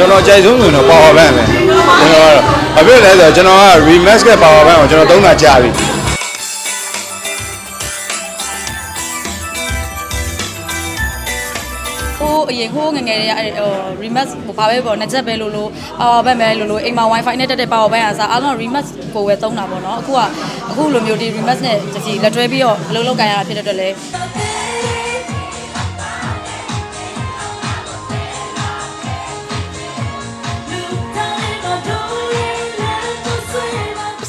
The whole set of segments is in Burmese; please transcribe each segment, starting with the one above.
ကျွန်တော်ကြိုက်ဆုံးဆိုရင်တော့ power bank ပဲကျွန်တော်ကတော့ဘာဖြစ်လဲဆိုတော့ကျွန်တော်က remax က power bank ကိုကျွန်တော်သုံးတာကြာပြီဟိုအရင်ဟိုးငယ်ငယ်တွေကအဲ့ဟို remax ဘာပဲပေါ့နှစ်ချက်ပဲလို့လို့ power bank ပဲလို့လို့အိမ်မှာ wifi နဲ့တက်တဲ့ power bank အစားအားလုံး remax ကိုပဲသုံးတာပေါ့နော်အခုကအခုလိုမျိုးဒီ remax နဲ့တစီလက်တွဲပြီးတော့အလုံးလုံးကန်ရတာဖြစ်တဲ့အတွက်လည်း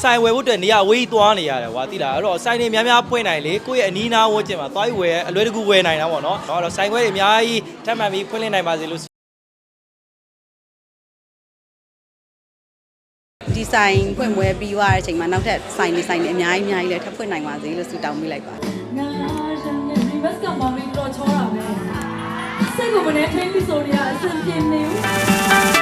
ဆိုင်ဝယ်ဖို့အတွက်နေရာဝေးသွားနေရတယ်ကွာတိလားအဲ့တော့ဆိုင်တွေများများပွင့်နိုင်လေကိုယ့်ရဲ့အနီးနားဝန်းကျင်မှာသွားပြီးဝယ်အလွယ်တကူဝယ်နိုင်တာပေါ့နော်အဲ့တော့ဆိုင်ခွဲတွေအများကြီးထပ်မှန်ပြီးဖွင့်လှစ်နိုင်ပါစေလို့ဒီဆိုင်ဖွင့်ပွဲပြီးသွားတဲ့အချိန်မှာနောက်ထပ်ဆိုင်တွေဆိုင်တွေအများကြီးအများကြီးလည်းထပ်ဖွင့်နိုင်ပါစေလို့ဆုတောင်းပေးလိုက်ပါတယ်ငါရှင်ရဲ့ reverse ကမောင်လေးတော့ချောတာပဲစိတ်ကိုမနေထိန်းပြီးဆိုရအဆင်ပြေနေဘူး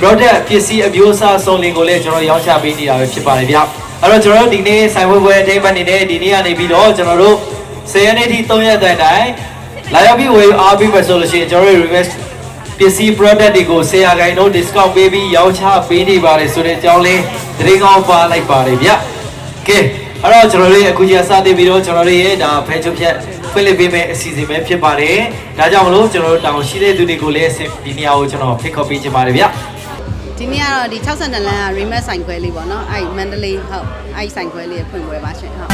product ပစ္စည်းအမျိုးအစားစုံလင်ကိုလည်းကျွန်တော်ရောင်းချပေးနေတာပဲဖြစ်ပါတယ်ဗျအဲ့တော့ကျွန်တော်တို့ဒီနေ့ဆိုင်ဝဲပွဲအထိမ်းအမှတ်အနေနဲ့ဒီနေ့ကနေပြီးတော့ကျွန်တော်တို့10ရက်နေ့ထိ3ရက်တိုင်တိုင်လာရောက်ပြီးဝယ်အားပေးမယ်ဆိုလို့ရှိရင်ကျွန်တော်တို့ reverse ပစ္စည်း product တွေကို10ရာခိုင်နှုန်း discount ပေးပြီးရောင်းချပေးနေပါတယ်ဆိုတဲ့အကြောင်းလေးတရေကောင်းပါလိုက်ပါတယ်ဗျကဲအဲ့တော့ကျွန်တော်တို့အခုကြီးစတင်ပြီးတော့ကျွန်တော်တို့ရဲ့ဒါဖဲချုပ်ဖြတ်ဖွင့်လှစ်ပေးမယ့်အစီအစဉ်ပဲဖြစ်ပါတယ်ဒါကြောင့်မလို့ကျွန်တော်တို့တောင်းရှိတဲ့သူတွေကိုလည်းဒီနေရာကိုကျွန်တော်ဖိတ်ခေါ်ပေးချင်ပါတယ်ဗျ ဒီနေ့ကတော့ဒီ62လမ်းက remake ဆိုင်ခွဲလေးပေါ့နော်အဲ့မန္တလေးဟုတ်အဲ့ဆိုင်ခွဲလေးဖွင့်ပွဲပါရှင်ဟုတ်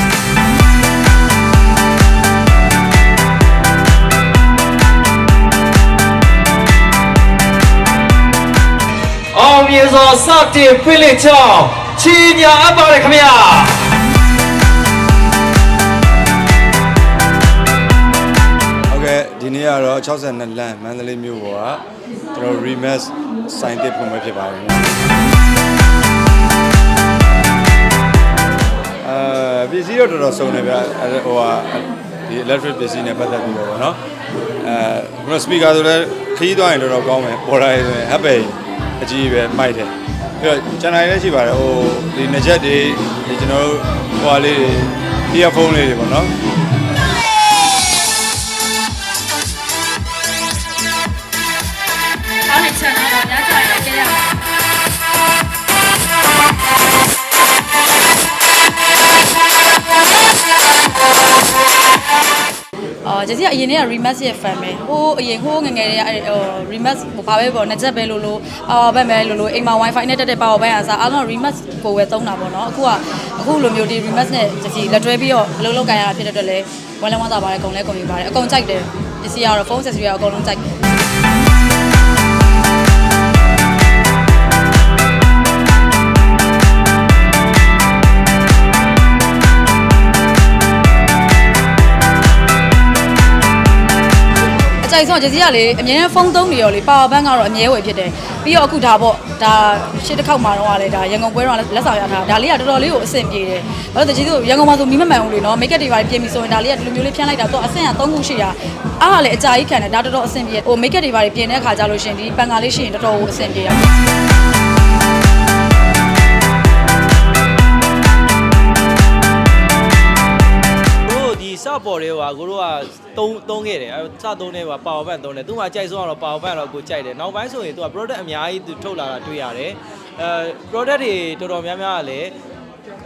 အောင်မြင်စွာစတင်ဖိလိချောင်းချီညာအပ်ပါတယ်ခင်ဗျာ ဟုတ်ကဲ့ဒီနေ့ကတော့62လမ်းမန္တလေးမြို့ပေါ်ကကျွန်တော် remax စိုင်းတစ်ဖွင့်ပွဲဖြစ်ပါတယ်အဲပစ္စည်းတော့တော်တော်စုံတယ်ဗျအဲဟိုဟာဒီ electric ပစ္စည်းနဲ့ပတ်သက်ပြီးတော့ဗောနော်အဲကျွန်တော် speaker ဆိုလည်းခရီးသွားရင်တော်တော်ကောင်းမယ်ပေါ်လာရင်ဆိုရင် happy အကြီးပဲမိုက်တယ်ပြီးတော့ကျန်တိုင်းလည်းရှိပါတယ်ဟိုဒီနှစ်ချက်တွေဒီကျွန်တော်တို့ဟိုဟာလေးတွေ earphone လေးတွေဗောနော် ဂျက်စီကအရင်တည်းက remax ရဲ့ fan ပဲဟိုးအရင်ဟိုးငယ်ငယ်တွေကအဲ့ဟို remax ဘာပဲပေါ့နှစ်ချက်ပဲလို့လို့ power bank ပဲလို့လို့အိမ်မှာ wifi နဲ့တက်တဲ့ power bank အစားအားလုံး remax ကိုပဲသုံးတာပေါ့နော်အခုကအခုလိုမျိုးဒီ remax နဲ့ဂျက်စီလက်တွဲပြီးတော့အလုံးလုံးကန်ရတာဖြစ်တဲ့အတွက်လည်းဝမ်းလည်းဝမ်းသာပါတယ်အကုန်လည်းကုန်ပြီပါတယ်အကုန်ကြိုက်တယ်ပစ္စည်းကတော့ phone accessory ကအကုန်လုံးကြိုက်တယ် အကြိုက်ဆုံးဂျက်စီကလေအမြဲတမ်းဖုန်းသုံးနေရောလေ power bank ကတော့အမြဲဝယ်ဖြစ်တယ်ပြီးတော့အခုဒါပေါ့ဒါရှစ်တစ်ခေါက်မှာတော့လေဒါရန်ကုန်ပွဲတော့လက်ဆောင်ရထားဒါလေးကတော်တော်လေးကိုအဆင်ပြေတယ်ဘာလို့လဲဂျက်စီတို့ရန်ကုန်မှာဆိုမီးမမှန်ဘူးလေနော်မိတ်ကပ်တွေပါပြင်ပြီးဆိုရင်ဒါလေးကဒီလိုမျိုးလေးဖြန်းလိုက်တာတော့အဆင်က3ခုရှိတာအားကလည်းအကြာကြီးခံတယ်ဒါတော်တော်အဆင်ပြေဟိုမိတ်ကပ်တွေပါပြင်တဲ့အခါကျလို့ရှိရင်ဒီပန်ကာလေးရှိရင်တော်တော်ကိုအဆင်ပြေတ တို့ဒီစပေါ်တွေကကိုတို့ကသုံးသုံးခဲ့တယ်အဲစသုံးနေပါပါဝါဘန့်သုံးတယ်သူမှကြိုက်ဆုံးကတော့ပါဝါဘန့်တော့ကိုကြိုက်တယ်နောက်ပိုင်းဆိုရင်သူက product အများကြီးသူထုတ်လာတာတွေ့ရတယ်အဲ product တွေတော်တော်များများကလည်း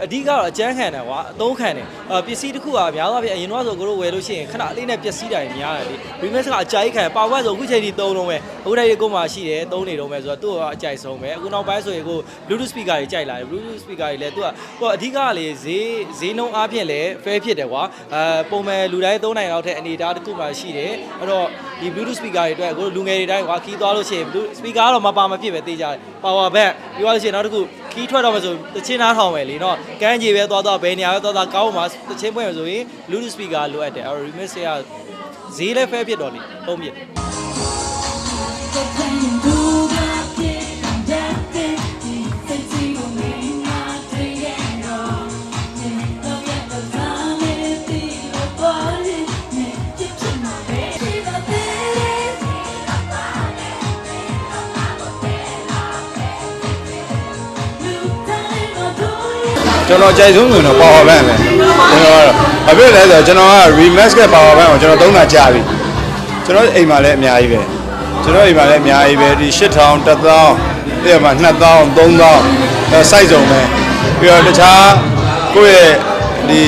အဓိကတော့အကျန်းခံတယ်ကွာအသုံးခံတယ်အဲပစ္စည်းတစ်ခုကများသောအားဖြင့်အရင်တော့ဆိုကိုတို့ဝယ်လို့ရှိရင်ခဏလေးနဲ့ပျက်စီးတာတွေများတယ်လေ remix ကအကြိုက်ခံပါဝါဘန့်ဆိုအခုချိန်ထိသုံးလုံးပဲအခုတည်းကိုမှရှိတယ်သုံးနေတော့မယ်ဆိုတော့သူ့ကအကြိုက်ဆုံးပဲအခုနောက်ပိုင်းဆိုရင်ကို bluetooth speaker တွေကြိုက်လာတယ် bluetooth speaker တွေလည်းသူကဟိုအဓိကကလေဈေးဈေးနှုန်းအားဖြင့်လည်း fair ဖြစ်တယ်ကွာအဲပုံမှန်လူတိုင်းသုံးနိုင်လောက်တဲ့အနေအထားတစ်ခုမှရှိတယ်အဲ့တော့ဒီ bluetooth speaker တွေအတွက်ကိုလူငယ်တွေတိုင်းကွာခီးသွားလို့ရှိရင် bluetooth speaker ကတော့မပါမဖြစ်ပဲတေးကြတယ် power bank ပြီးသွားလို့ရှိရင်နောက်တစ်ခုခီး ထွက်တော့မှဆိုတချင်းနားထောင်မယ်လीနော်ကန်းကြီးပဲသွားသွားဘယ်နေရာပဲသွားသွားကောင်းမှတချင်းပွင့်မှဆိုရင် bluetooth speaker လိုအပ်တယ်အဲ့တော့ remix ကဈေးလည်းဖဲဖြစ်တော့လေသုံးမြ ကျွန်တော်ကြိုက်ဆုံးဆိုတော့ power bank ပဲကျွန်တော်ကတော့ဘာဖြစ်လဲဆိုတော့ကျွန်တော်က remax က power bank ကိုကျွန်တော်သုံးတာကြာပြီကျွန်တော်အိမ်မှာလည်းအများကြီးပဲကျွန်တော်အိမ်မှာလည်းအများကြီးပဲဒီ8000 1000တဲ့မှာ2000 3000အဲ site စုံပဲပြီးတော့တခြားကိုယ့်ရဲ့ဒီ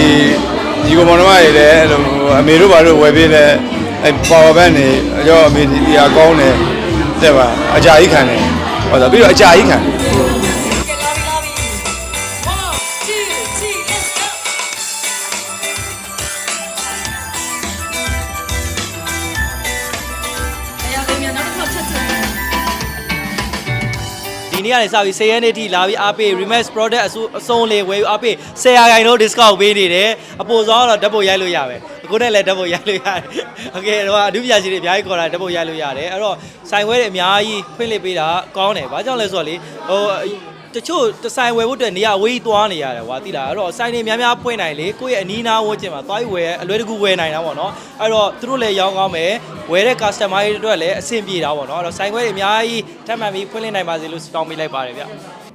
ဒီကောင်မတော်မတွေလည်းအဲ့လိုအမေတို့ဘာလို့ဝယ်ပေးလဲအဲ power bank တွေအကျော်အမေဒီအရာကောင်းတယ်တဲ့ပါအကြာကြီးခံတယ်ဟောဆိုပြီးတော့အကြာကြီးခံတယ် နေ့ကနေစပြီး10ရက်နေ့ထိလာပြီးအားပေး remix product အစုအစုံလေးဝယ်ယူအားပေး10ရာခိုင်နှုန်း discount ပေးနေတယ်အပေါ်ဆောင်ကတော့ဓာတ်ပုံရိုက်လို့ရပဲအခုနဲ့လည်းဓာတ်ပုံရိုက်လို့ရတယ်โอเคတော့အဒုပြာရှိတွေအများကြီးခေါ်တာဓာတ်ပုံရိုက်လို့ရတယ်အဲ့တော့ဆိုင်ဝဲတွေအများကြီးဖွင့်လှစ်ပေးတာကောင်းတယ်ဘာကြောင့်လဲဆိုတော့လေဟို တချို့တဆိုင်ဝယ်ဖို့အတွက်နေရာဝေးသွားနေရတယ်ကွာသိလားအဲ့တော့ဆိုင်တွေများများဖွင့်နိုင်လေကိုယ့်ရဲ့အနီးနားဝန်းကျင်မှာသွားပြီးဝယ်အလွယ်တကူဝယ်နိုင်တာပေါ့နော်အဲ့တော့သူတို့လည်းရောင်းကောင်းမယ်ဝယ်တဲ့ customer တွေအတွက်လည်းအဆင်ပြေတာပေါ့နော်အဲ့တော့ဆိုင်ခွဲတွေအများကြီးထပ်မံပြီးဖွင့်လှစ်နိုင်ပါစေလို့တောင်းပေးလိုက်ပါတယ်ဗျ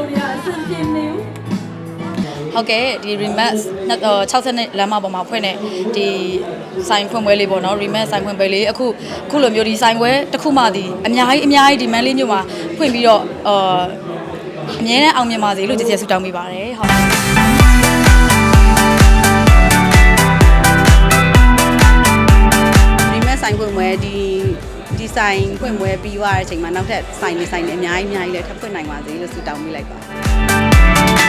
ဆိုရအဆင်ပြေနေဘူးဟုတ်ကဲ့ဒီ remix 60နှစ်လမ်းမပေါ်မှာဖွင့်တဲ့ဒီဆိုင်ဖွင့်ပွဲလေးပေါ့နော် remix ဆိုင်ဖွင့်ပွဲလေးအခုအခုလိုမျိုးဒီဆိုင်ပွဲတစ်ခုမှဒီအများကြီးအများကြီးဒီမန်လေးမျိုးမှာဖွင့်ပြီးတော့အာအမြဲတမ်းအောင်မြင်ပါစေလို့ကျေးဇူးဆုတောင်းပေးပါတယ်ဟုတ်ဒီမဲ့ဆိုင်ဖွင့်ပွဲဒီဒီ ဆိုင်ဖွင့်ပွဲပြီးသွားတဲ့အချိန်မှာနောက်ထပ်ဆိုင်လေးဆိုင်လေးအများကြီးအများကြီးလည်းထပ်ဖွင့်နိုင်ပါစေလို့ဆုတောင်းပေးလိုက်ပါ